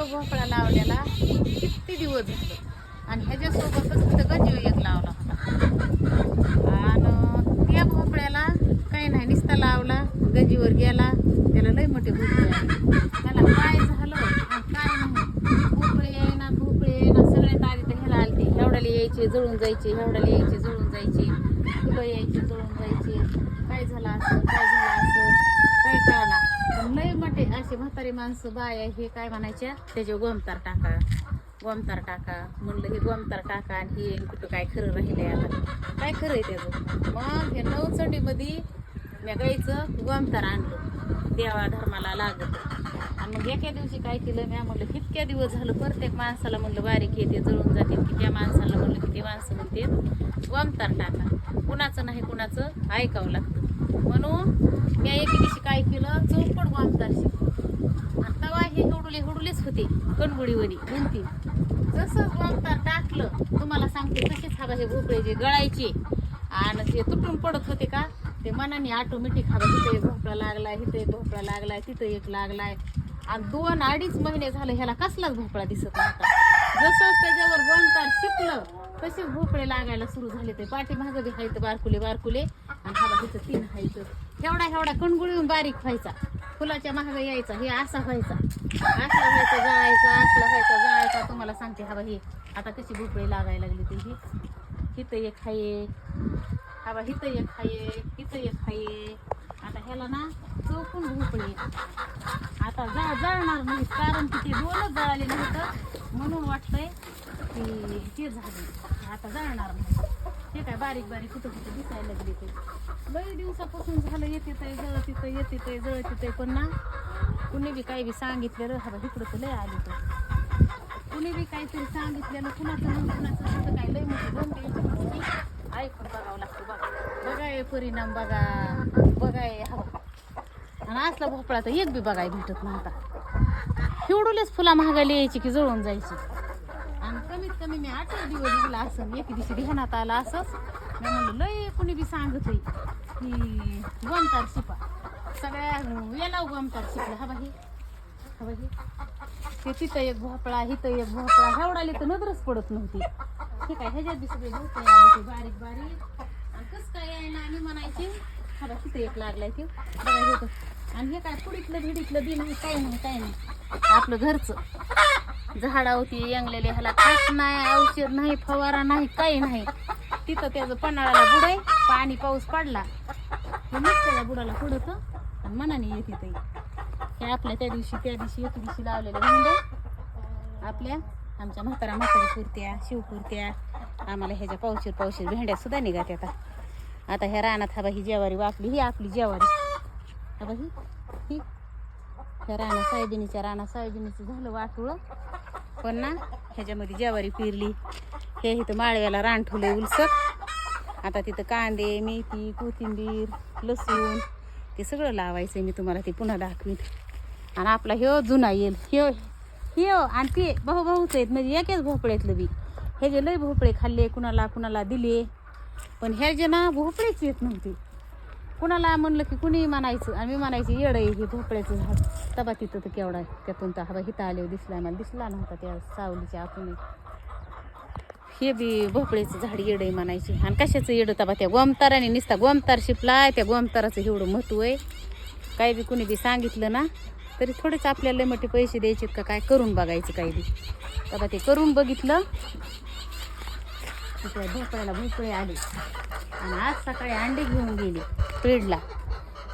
ह्यो भोपळा लावलेला किती दिवस झाले? आणि ह्याच्यासोबतच तिथं गजीव एक लावला होता. आणि त्या भोपळ्याला काही नाही नुसता लावला गजीवर गेला त्याला लय मोठे भोपळे त्याला काय झालं? काय नाही. भोपळे येईना भोपळे येईना सगळ्यात आधी तर ह्याला आलते. एवढ्याला यायचे जळून जायचे एवढ्याला यायचे जळून जायचे. फुलं यायचे जळून जायचे. काय झालं असं काय कळाला पण लय मोठे असे म्हातारी माणसं बाया हे काय म्हणायच्या त्याचे गोमतार टाका गोमतार टाका म्हणलं हे गोमतार टाका आणि हे कुठं काय खरं राहिले आता? काय खरं आहे त्याचं? मग हे नऊ नवचंडीमध्ये मी गाईचं गोमतार आणलं. देवा धर्माला लागत आणि मग एका दिवशी काय केलं मी म्हणलं कितक्या दिवस झालं प्रत्येक माणसाला म्हणलं बारीक येते जळून जाते की त्या माणसाला म्हणलं की ते माणसं म्हणते गोमतार टाका कुणाचं नाही कुणाचं ऐकावं लागतं. म्हणून मी एके दिवशी काय केलं? चौपट गोमतार शिकलो. आणि तवा हे हुडुले हुडुलेच होते कणगुडीवरी म्हणते जसं वामदार टाकलं तुम्हाला सांगते तसेच हवा हे भोपळे जे गळायचे आणि ते तुटून पडत होते का ते मनाने ऑटोमॅटिक हवा तिथे एक भोपळा लागलाय तिथे एक भोपळा लागलाय तिथं एक लागलाय. आणि दोन अडीच महिने झालं ह्याला कसलाच भोपळा दिसत नव्हता. जसं त्याच्यावर गोमतार शिकलं तसे भोपळे लागायला सुरू झाले ते. पाठीमागं बी हायत बारकुले बारकुले. आणि हवा तिथं तीन हायत. एवढा एवढा कणगुळून बारीक व्हायचा. फुलाच्या महाग यायचा हे असा व्हायचा. असला व्हायचा जायचा असला व्हायचा जायचा. तुम्हाला सांगते हवा हे. आता कशी भोपळे लागायला लागली ते ही. हिथं एक हाये. हवा हिथं एक हाये हिथं एक हाये. आता ह्याला ना चौकून भोपळे. आता जा जळणार नाही कारण की ते दोनच जळाले नाही तर म्हणून वाटतंय की ते झाले. आता जाणार नाही. ते काय बारीक बारीक कुठं कुठं दिसायला लागले ते. लई दिवसापासून झालं येते ते जळत येतं येते ते जळत येते पण ना कुणी बी काही बी सांगितलेलं हा इकडं तर लय आली तर कुणी बी काहीतरी सांगितलेलं कुणाचं म्हणजे नाही कुणाचं तिथं काय लय मोठी दोन द्यायची ऐकून बघावं लागतं बघा. बघाय परिणाम बघा. बघाय हे हवा आणि असला भोपळा तर एक बी बघाय भेटत नव्हता. एवढुलेच फुला महागाली यायची की जळून जायची. आणि कमीत कमी मी आठ दिवस झाला असं एक दिवशी ध्यानात आला असंच मी म्हणलं लय कुणी बी सांगत आहे की गोमतार शिपा. सगळ्या याला गोमतार शिकलं हा बाई हा बाई. ते तिथं एक भोपळा हिथं एक भोपळा. हेवडाले तर नजरच पडत नव्हती. हे काय ह्याच्यात बी सगळे भोपळे आले बारीक बारीक. आणि कसं काय आहे ना आम्ही म्हणायचे? हा बाई तिथं एक लागलाय ते. बघा. आणि हे काय पुढीतलं भिडीतलं बी नाही काय नाही काय नाही. आपलं घरचं. झाडावरती यंगलेले ह्याला खास नाही औषध नाही फवारा नाही काही नाही. तिथं त्याचं पन्हाळाला बुडे पाणी पाऊस पडला. त्याला बुडाला पुढत आणि मनाने येते ते. हे आपल्या त्या दिवशी त्या दिवशी एके दिवशी लावलेल्या भेंड्या आपल्या आमच्या म्हातारा म्हातारी पुरत्या शिवपुरत्या आम्हाला ह्याच्या पावशीर पावशीर भेंड्या सुद्धा निघात आता. आता ह्या रानात हा ही जेवारी वाकली ही आपली जेवारी. हा बा ही ही. ह्या राणा सायबिनीच्या राणा सायबिनीचं झालं वाटुळं. पण ना ह्याच्यामध्ये ज्वारी पेरली. हे इथं माळव्याला रान ठेवलंय उलसक आता तिथं कांदे मेथी कोथिंबीर लसूण ते सगळं लावायचं आहे मी तुम्हाला ते पुन्हा दाखवीन. आणि आपला ह्यो जुना येईल ह्यो ह्यो आणि ते भाऊ भाऊच आहेत म्हणजे एकच भोपळ्यातलं बी. हे जे लय भोपळे खाल्ले कुणाला कुणाला दिले. पण ह्या जे ना भोपळेच येत नव्हते. कुणाला म्हणलं की कुणी म्हणायचं आम्ही म्हणायची येड आहे हे भोपळ्याचं झाड. तबा तिथं तर केवढा आहे त्यातून तर हवा हिता आले दिसला मला दिसला नव्हता त्या सावलीच्या आपण हे बी भोपळ्याचं झाड येड आहे म्हणायची. आणि कशाचं येडं तबा त्या गोमताराने नुसता गोमतार शिपलाय त्या गोमताराचं एवढं महत्त्व आहे. काही बी कुणी बी सांगितलं ना तरी थोडेच आपल्याला मोठे पैसे द्यायचे का काय? करून बघायचं काही बी. तबा ते करून बघितलं. तिकडे भोपळ्याला भोपळे आले. आणि आज सकाळी अंडे घेऊन गेली पेडला.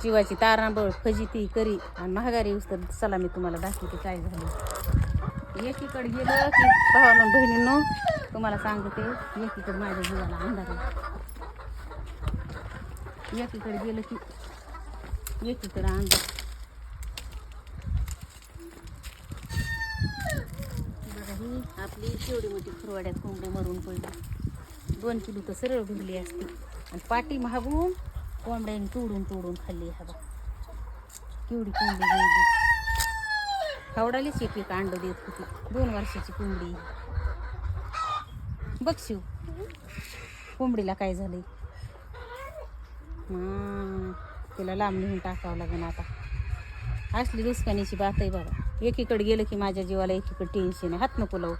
जीवाची तारांबळ फजिती करी. आणि महागारी उचल चला मी तुम्हाला दाखवते काय झालं. एकीकडे गेलं की भावानं बहिणीनं तुम्हाला सांगते एकीकडे माझ्या जीवाला अंधार एकीकडे गेलं की एकीकडे अंधार. आपली केवढी मोठी खुरवाड्यात कोंबडी मरून पडली. दोन किलो तर सरळ भरली असती. आणि पाठी महागून कोंबड्याने तोडून तोडून खाल्ली हवा केवढी कोंबडी गेली. खावडालीच एक एक अंड देत होती. दोन वर्षाची कोंबडी. बघ शिव कोंबडीला काय झालंय? तिला लांब नेऊन टाकावं लागेल आता. असली दुसकानीची बात आहे बाबा एकीकडे गेलं की माझ्या जीवाला एकीकडे टेन्शन आहे. हात नको लावू.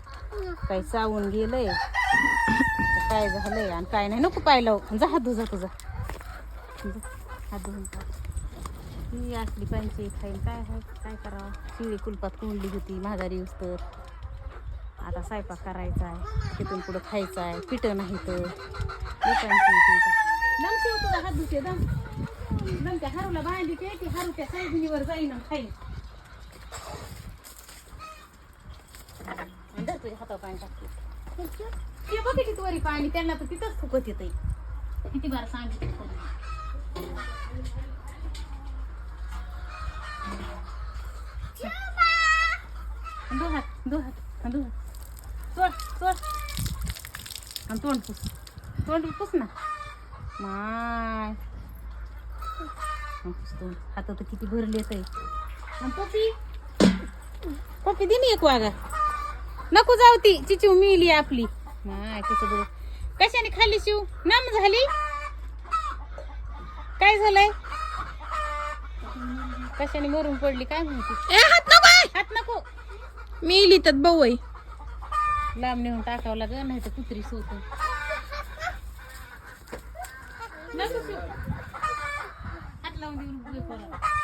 काही चावून गेलंय. काय झालंय आणि काय नाही. नको पाय लावू जा हात धुजा तुझा. जा, हात धुवून ही असली पाहिजे. खाईल काय आहे? काय करावं? शिळी कुलपात कोंडली होती माघारी उस तर. आता स्वयंपाक करायचा आहे. तिथून पुढं खायचं आहे. पिठं नाही तर. लमशी तुझा हात धुते दम. दम त्या हारूला बांधली ते ती हारू त्या सायबिनीवर जाईन खाईन. तुझ्या हातावर पाणी टाकते. ते बघ किती वरी पाणी त्यांना तर तिथंच फुकत येत किती बार सांगितलं तरी. आणि दो हात दो हात आणि दो चोड चोड आणि तोंड पुस. तोंड पुस ना. माय. आणि तोंड. हात तर किती भरले येत आणि पपी पपी दिली एक वागा नको जाऊ ती. चिचू मिली आपली. कसं बरं कशाने खाली शिव नाम झाली? काय झालंय? कशाने मरून पडली काय म्हणते ए हात नको! आहे. हात नको. मी लिहितात भाऊ आहे. लांब नेऊन टाकावं लागेल नाही तर कुत्री सोत हात लावून देऊन उभे करा.